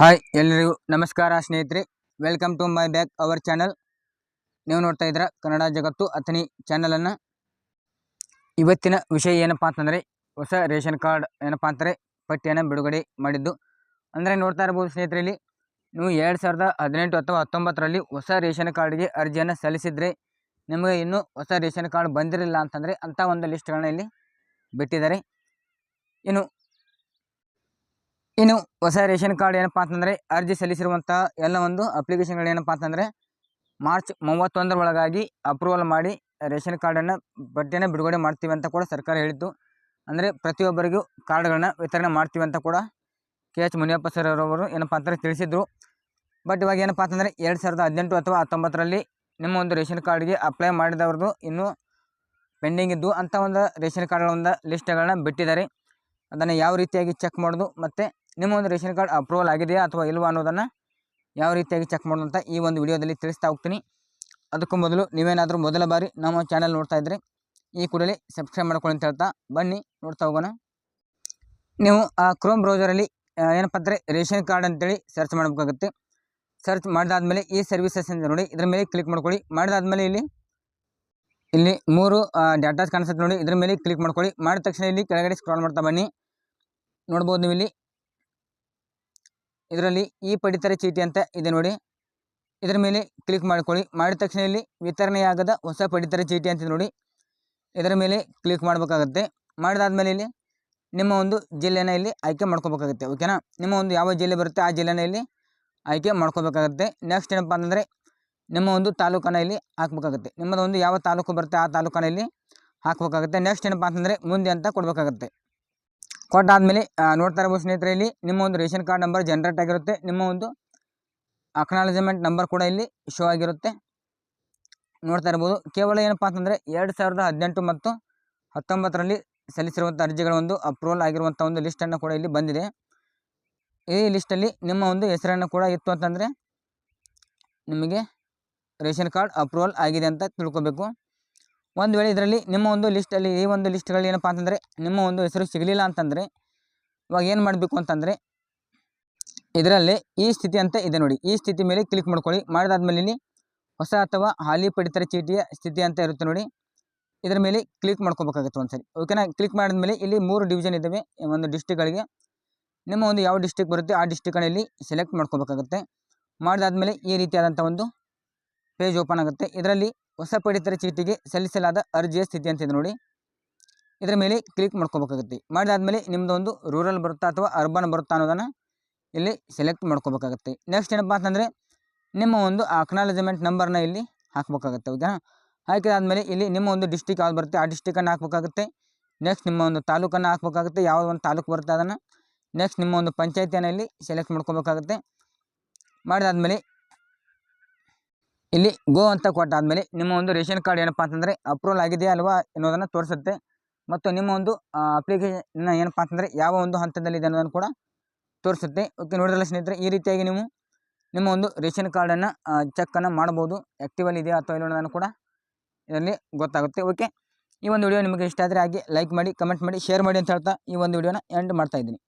Hi ಎಲ್ಲರಿಗೂ ನಮಸ್ಕಾರ ಸ್ನೇಹಿತರೆ. Welcome to my back our channel ನೀವು ನೋಡ್ತಾ ಇದ್ದೀರಾ ಕನ್ನಡ ಜಗತ್ತು ಅಥನಿ ಚಾನಲನ್ನು ಇವತ್ತಿನ ವಿಷಯ ಏನಪ್ಪ ಅಂತಂದರೆ, ಹೊಸ ರೇಷನ್ ಕಾರ್ಡ್ ಏನಪ್ಪ ಅಂತಾರೆ ಪಟ್ಟಿಯನ್ನು ಬಿಡುಗಡೆ ಮಾಡಿದ್ದು. ಅಂದರೆ ನೋಡ್ತಾ ಇರ್ಬೋದು ಸ್ನೇಹಿತರೆ ಇಲ್ಲಿ, ನೀವು ಎರಡು ಸಾವಿರದ ಹದಿನೆಂಟು ಅಥವಾ ಹತ್ತೊಂಬತ್ತರಲ್ಲಿ ಹೊಸ ರೇಷನ್ ಕಾರ್ಡ್ಗೆ ಅರ್ಜಿಯನ್ನು ಸಲ್ಲಿಸಿದರೆ ನಿಮಗೆ ಇನ್ನೂ ಹೊಸ ರೇಷನ್ ಕಾರ್ಡ್ ಬಂದಿರಲಿಲ್ಲ ಅಂತಂದರೆ ಅಂಥ ಒಂದು ಲಿಸ್ಟ್ಗಳನ್ನ ಇಲ್ಲಿ ಬಿಟ್ಟಿದ್ದಾರೆ. ಇನ್ನು ಇನ್ನು ಹೊಸ ರೇಷನ್ ಕಾರ್ಡ್ ಏನಪ್ಪ ಅಂತಂದರೆ ಅರ್ಜಿ ಸಲ್ಲಿಸಿರುವಂಥ ಎಲ್ಲ ಒಂದು ಅಪ್ಲಿಕೇಶನ್ಗಳು ಏನಪ್ಪ ಅಂತಂದರೆ ಮಾರ್ಚ್ ಮೂವತ್ತೊಂದರ ಒಳಗಾಗಿ ಅಪ್ರೂವಲ್ ಮಾಡಿ ರೇಷನ್ ಕಾರ್ಡನ್ನು ಬಡ್ಡಿಯನ್ನು ಬಿಡುಗಡೆ ಮಾಡ್ತೀವಿ ಅಂತ ಕೂಡ ಸರ್ಕಾರ ಹೇಳಿತ್ತು ಅಂದರೆ ಪ್ರತಿಯೊಬ್ಬರಿಗೂ ಕಾರ್ಡ್ಗಳನ್ನ ವಿತರಣೆ ಮಾಡ್ತೀವಿ ಅಂತ ಕೂಡ ಕೆ ಎಚ್ ಮುನಿಯಪ್ಪ ಸರ್ ಅವರು ಏನಪ್ಪ ಅಂತಂದರೆ ತಿಳಿಸಿದ್ರು. ಬಟ್ ಇವಾಗ ಏನಪ್ಪ ಅಂತಂದರೆ ಎರಡು ಸಾವಿರದ ಹದಿನೆಂಟು ಅಥವಾ ಹತ್ತೊಂಬತ್ತರಲ್ಲಿ ನಿಮ್ಮ ಒಂದು ರೇಷನ್ ಕಾರ್ಡ್ಗೆ ಅಪ್ಲೈ ಮಾಡಿದವ್ರದ್ದು ಇನ್ನೂ ಪೆಂಡಿಂಗ್ ಇದ್ದು ಅಂಥ ಒಂದು ರೇಷನ್ ಕಾರ್ಡ್ಗಳ ಒಂದು ಲಿಸ್ಟ್ಗಳನ್ನ ಬಿಟ್ಟಿದ್ದಾರೆ. ಅದನ್ನು ಯಾವ ರೀತಿಯಾಗಿ ಚೆಕ್ ಮಾಡೋದು ಮತ್ತು ನಿಮ್ಮ ಒಂದು ರೇಷನ್ ಕಾರ್ಡ್ ಅಪ್ರೂವಲ್ ಆಗಿದೆಯಾ ಅಥವಾ ಇಲ್ವಾ ಅನ್ನೋದನ್ನು ಯಾವ ರೀತಿಯಾಗಿ ಚೆಕ್ ಮಾಡೋದು ಅಂತ ಈ ಒಂದು ವಿಡಿಯೋದಲ್ಲಿ ತಿಳಿಸ್ತಾ ಹೋಗ್ತೀನಿ. ಅದಕ್ಕೂ ಮೊದಲು ನೀವೇನಾದರೂ ಮೊದಲ ಬಾರಿ ನಮ್ಮ ಚಾನಲ್ ನೋಡ್ತಾ ಇದ್ರೆ ಈ ಕೂಡಲೇ ಸಬ್ಸ್ಕ್ರೈಬ್ ಮಾಡ್ಕೊಳ್ಳಿ ಅಂತ ಹೇಳ್ತಾ ಬನ್ನಿ, ನೋಡ್ತಾ ಹೋಗೋಣ. ನೀವು ಆ ಕ್ರೋಮ್ ಬ್ರೌಸರಲ್ಲಿ ಏನಪ್ಪ ಅಂದರೆ ರೇಷನ್ ಕಾರ್ಡ್ ಅಂತೇಳಿ ಸರ್ಚ್ ಮಾಡಬೇಕಾಗುತ್ತೆ. ಸರ್ಚ್ ಮಾಡಿದಾದ್ಮೇಲೆ ಈ ಸರ್ವಿಸಸ್ ಅಂತ ನೋಡಿ, ಇದ್ರ ಮೇಲೆ ಕ್ಲಿಕ್ ಮಾಡ್ಕೊಳ್ಳಿ. ಮಾಡಿದಾದ್ಮೇಲೆ ಇಲ್ಲಿ ಇಲ್ಲಿ ಮೂರು ಡಾಟಾಸ್ ಕಾಣಿಸುತ್ತೆ ನೋಡಿ, ಇದ್ರ ಮೇಲೆ ಕ್ಲಿಕ್ ಮಾಡ್ಕೊಳ್ಳಿ. ಮಾಡಿದ ತಕ್ಷಣ ಇಲ್ಲಿ ಕೆಳಗಡೆ ಸ್ಕ್ರಾಲ್ ಮಾಡ್ತಾ ಬನ್ನಿ. ನೋಡ್ಬೋದು ನೀವು ಇಲ್ಲಿ. ಇದರಲ್ಲಿ ಈ ಪಡಿತರ ಚೀಟಿ ಅಂತ ಇದೆ ನೋಡಿ. ಇದರ ಮೇಲೆ ಕ್ಲಿಕ್ ಮಾಡ್ಕೊಳ್ಳಿ. ಮಾಡಿದ ತಕ್ಷಣ ಇಲ್ಲಿ ವಿತರಣೆಯಾಗದ ಹೊಸ ಪಡಿತರ ಚೀಟಿ ಅಂತ ನೋಡಿ. ಇದರ ಮೇಲೆ ಕ್ಲಿಕ್ ಮಾಡಬೇಕಾಗತ್ತೆ. ಮಾಡಿದಾದ್ಮೇಲೆ ಇಲ್ಲಿ ನಿಮ್ಮ ಒಂದು ಜಿಲ್ಲೆನ ಇಲ್ಲಿ ಆಯ್ಕೆ ಮಾಡ್ಕೋಬೇಕಾಗುತ್ತೆ. ಓಕೆನಾ ನಿಮ್ಮ ಒಂದು ಯಾವ ಜಿಲ್ಲೆ ಬರುತ್ತೆ ಆ ಜಿಲ್ಲೆನ ಇಲ್ಲಿ ಆಯ್ಕೆ ಮಾಡ್ಕೋಬೇಕಾಗತ್ತೆ. ನೆಕ್ಸ್ಟ್ ಏನಪ್ಪ ಅಂತಂದರೆ ನಿಮ್ಮ ಒಂದು ತಾಲೂಕನ ಇಲ್ಲಿ ಹಾಕ್ಬೇಕಾಗುತ್ತೆ. ನಿಮ್ಮದೊಂದು ಯಾವ ತಾಲೂಕು ಬರುತ್ತೆ ಆ ತಾಲೂಕನ ಇಲ್ಲಿ ಹಾಕ್ಬೇಕಾಗುತ್ತೆ. ನೆಕ್ಸ್ಟ್ ಏನಪ್ಪ ಅಂತಂದರೆ ಮುಂದೆ ಅಂತ ಕೊಡಬೇಕಾಗುತ್ತೆ. ಕೊಟ್ಟಾದ್ಮೇಲೆ ನೋಡ್ತಾ ಇರ್ಬೋದು ಸ್ನೇಹಿತರೆ, ಇಲ್ಲಿ ನಿಮ್ಮ ಒಂದು ರೇಷನ್ ಕಾರ್ಡ್ ನಂಬರ್ ಜನ್ರೇಟ್ ಆಗಿರುತ್ತೆ. ನಿಮ್ಮ ಒಂದು ಅಕ್ನಾಲಜ್ಮೆಂಟ್ ನಂಬರ್ ಕೂಡ ಇಲ್ಲಿ ಶೋ ಆಗಿರುತ್ತೆ. ನೋಡ್ತಾ ಇರ್ಬೋದು. ಕೇವಲ ಏನಪ್ಪ ಅಂತಂದರೆ, ಎರಡು ಸಾವಿರದ ಹದಿನೆಂಟು ಮತ್ತು ಹತ್ತೊಂಬತ್ತರಲ್ಲಿ ಸಲ್ಲಿಸಿರುವಂಥ ಅರ್ಜಿಗಳ ಒಂದು ಅಪ್ರೂವಲ್ ಆಗಿರುವಂಥ ಒಂದು ಲಿಸ್ಟನ್ನು ಕೂಡ ಇಲ್ಲಿ ಬಂದಿದೆ. ಈ ಲಿಸ್ಟಲ್ಲಿ ನಿಮ್ಮ ಒಂದು ಹೆಸರನ್ನು ಕೂಡ ಇತ್ತು ಅಂತಂದರೆ, ನಿಮಗೆ ರೇಷನ್ ಕಾರ್ಡ್ ಅಪ್ರೂವಲ್ ಆಗಿದೆ ಅಂತ ತಿಳ್ಕೊಬೇಕು. ಒಂದು ವೇಳೆ ಇದರಲ್ಲಿ ನಿಮ್ಮ ಒಂದು ಲಿಸ್ಟಲ್ಲಿ ಈ ಒಂದು ಲಿಸ್ಟ್ಗಳು ಏನಪ್ಪ ಅಂತಂದರೆ ನಿಮ್ಮ ಒಂದು ಹೆಸರು ಸಿಗಲಿಲ್ಲ ಅಂತಂದರೆ ಇವಾಗ ಏನು ಮಾಡಬೇಕು ಅಂತಂದರೆ ಇದರಲ್ಲಿ ಈ ಸ್ಥಿತಿ ಅಂತ ಇದೆ ನೋಡಿ. ಈ ಸ್ಥಿತಿ ಮೇಲೆ ಕ್ಲಿಕ್ ಮಾಡ್ಕೊಳ್ಳಿ. ಮಾಡಿದಾದ್ಮೇಲೆ ಇಲ್ಲಿ ಹೊಸ ಅಥವಾ ಹಾಲಿ ಪಡಿತರ ಚೀಟಿಯ ಸ್ಥಿತಿ ಅಂತ ಇರುತ್ತೆ ನೋಡಿ. ಇದರ ಮೇಲೆ ಕ್ಲಿಕ್ ಮಾಡ್ಕೋಬೇಕಾಗುತ್ತೆ ಒಂದ್ಸರಿ. ಓಕೆನಾ ಕ್ಲಿಕ್ ಮಾಡಿದ್ಮೇಲೆ ಇಲ್ಲಿ ಮೂರು ಡಿವಿಷನ್ ಇದ್ದಾವೆ ಒಂದು ಡಿಸ್ಟಿಕ್ಗಳಿಗೆ ನಿಮ್ಮ ಒಂದು ಯಾವ ಡಿಸ್ಟಿಕ್ ಬರುತ್ತೆ ಆ ಡಿಸ್ಟಿಕ್ಗಳಲ್ಲಿ ಸೆಲೆಕ್ಟ್ ಮಾಡ್ಕೋಬೇಕಾಗುತ್ತೆ. ಮಾಡಿದಾದ್ಮೇಲೆ ಈ ರೀತಿಯಾದಂಥ ಒಂದು ಪೇಜ್ ಓಪನ್ ಆಗುತ್ತೆ. ಇದರಲ್ಲಿ ಹೊಸ ಪಡಿತರ ಚೀಟಿಗೆ ಸಲ್ಲಿಸಲಾದ ಅರ್ಜಿಯ ಸ್ಥಿತಿ ಅಂತ ಇದೆ ನೋಡಿ. ಇದರ ಮೇಲೆ ಕ್ಲಿಕ್ ಮಾಡ್ಕೋಬೇಕಾಗುತ್ತೆ. ಮಾಡಿದಾದ್ಮೇಲೆ ನಿಮ್ಮದು ಒಂದು ರೂರಲ್ ಬರುತ್ತಾ ಅಥವಾ ಅರ್ಬನ್ ಬರುತ್ತಾ ಅನ್ನೋದನ್ನು ಇಲ್ಲಿ ಸೆಲೆಕ್ಟ್ ಮಾಡ್ಕೋಬೇಕಾಗುತ್ತೆ. ನೆಕ್ಸ್ಟ್ ಏನಪ್ಪ ಅಂತಂದರೆ ನಿಮ್ಮ ಒಂದು ಅಕ್ನಾಲಜ್ಮೆಂಟ್ ನಂಬರ್ನ ಇಲ್ಲಿ ಹಾಕಬೇಕಾಗುತ್ತೆ. ಓಕೆನಾ? ಹಾಕಿದಾದ್ಮೇಲೆ ಇಲ್ಲಿ ನಿಮ್ಮ ಒಂದು ಡಿಸ್ಟಿಕ್ ಯಾವ್ದು ಬರುತ್ತೆ ಆ ಡಿಸ್ಟಿಕನ್ನು ಹಾಕಬೇಕಾಗುತ್ತೆ. ನೆಕ್ಸ್ಟ್ ನಿಮ್ಮ ಒಂದು ತಾಲೂಕನ್ನು ಹಾಕಬೇಕಾಗುತ್ತೆ. ಯಾವ ಒಂದು ತಾಲೂಕು ಬರುತ್ತೆ ಅದನ್ನು. ನೆಕ್ಸ್ಟ್ ನಿಮ್ಮ ಒಂದು ಪಂಚಾಯತಿಯನ್ನು ಇಲ್ಲಿ ಸೆಲೆಕ್ಟ್ ಮಾಡ್ಕೋಬೇಕಾಗುತ್ತೆ. ಮಾಡಿದಾದ್ಮೇಲೆ ಇಲ್ಲಿ ಗೋ ಅಂತ ಕೊಟ್ಟಾದ್ಮೇಲೆ ನಿಮ್ಮ ಒಂದು ರೇಷನ್ ಕಾರ್ಡ್ ಏನಪ್ಪಾ ಅಂತಂದರೆ ಅಪ್ರೂವಲ್ ಆಗಿದೆಯಾ ಅಲ್ವಾ ಎನ್ನುವುದನ್ನು ತೋರಿಸುತ್ತೆ. ಮತ್ತು ನಿಮ್ಮ ಒಂದು ಅಪ್ಲಿಕೇಶನ್ ಏನಪ್ಪಾ ಅಂತಂದರೆ ಯಾವ ಒಂದು ಹಂತದಲ್ಲಿದೆ ಅನ್ನೋದನ್ನು ಕೂಡ ತೋರಿಸುತ್ತೆ. ಓಕೆ ನೋಡಿದ್ರಲ್ಲ ಸ್ನೇಹಿತರೆ, ಈ ರೀತಿಯಾಗಿ ನೀವು ನಿಮ್ಮ ಒಂದು ರೇಷನ್ ಕಾರ್ಡನ್ನು ಚೆಕ್ಕನ್ನು ಮಾಡ್ಬೋದು ಆ್ಯಕ್ಟಿವಲ್ಲಿ ಇದೆಯಾ ಅಥವಾ ಅನ್ನೋದನ್ನು ಕೂಡ ಇದರಲ್ಲಿ ಗೊತ್ತಾಗುತ್ತೆ. ಓಕೆ ಈ ಒಂದು ವಿಡಿಯೋ ನಿಮಗೆ ಇಷ್ಟ ಆದರೆ ಹಾಗೆ ಲೈಕ್ ಮಾಡಿ ಕಮೆಂಟ್ ಮಾಡಿ ಶೇರ್ ಮಾಡಿ ಅಂತ ಹೇಳ್ತಾ ಈ ಒಂದು ವಿಡಿಯೋನ ಎಂಡ್ ಮಾಡ್ತಾ ಇದ್ದೀನಿ.